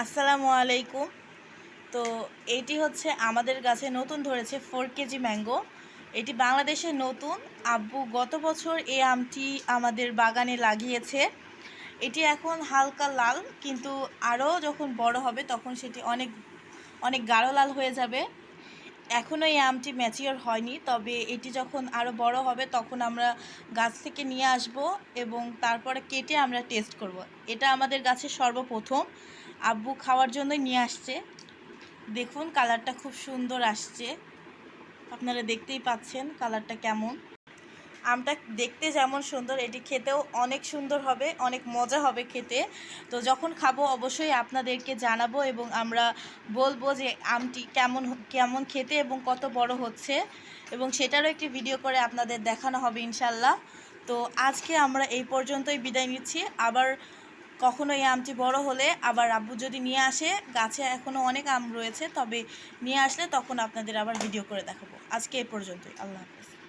আসসালামু আলাইকুম। তো এটি হচ্ছে আমাদের গাছে নতুন ধরেছে ফোর কেজি ম্যাঙ্গো এটি বাংলাদেশে নতুন। আব্বু গত বছর এই আমটি আমাদের বাগানে লাগিয়েছে। এটি এখন হালকা লাল, কিন্তু আরও যখন বড় হবে তখন সেটি অনেক অনেক গাঢ় লাল হয়ে যাবে। এখনও এই আমটি ম্যাচিওর হয়নি, তবে এটি যখন আরও বড় হবে তখন আমরা গাছ থেকে নিয়ে আসব এবং তারপরে কেটে আমরা টেস্ট করব। এটা আমাদের গাছের সর্বপ্রথম। আব্বু খাওয়ার জন্যই নিয়ে আসছে। দেখুন কালারটা খুব সুন্দর আসছে। আপনারা দেখতেই পাচ্ছেন কালারটা কেমন। আমটা দেখতে যেমন সুন্দর, এটি খেতেও অনেক সুন্দর হবে, অনেক মজা হবে খেতে। তো যখন খাব অবশ্যই আপনাদেরকে জানাব এবং আমরা বলব যে আমটি কেমন কেমন খেতে এবং কত বড় হচ্ছে। এবং সেটারও একটি ভিডিও করে আপনাদের দেখানো হবে ইনশাল্লাহ তো আজকে আমরা এই পর্যন্তই বিদায় নিচ্ছি। আবার কখনো এই আমটি বড় হলে আবার আব্বু যদি নিয়ে আসে, গাছে এখনও অনেক আম রয়েছে, তবে নিয়ে আসলে তখন আপনাদের আবার ভিডিও করে দেখাবো। আজকে এই পর্যন্তই। আল্লাহ হাফেজ।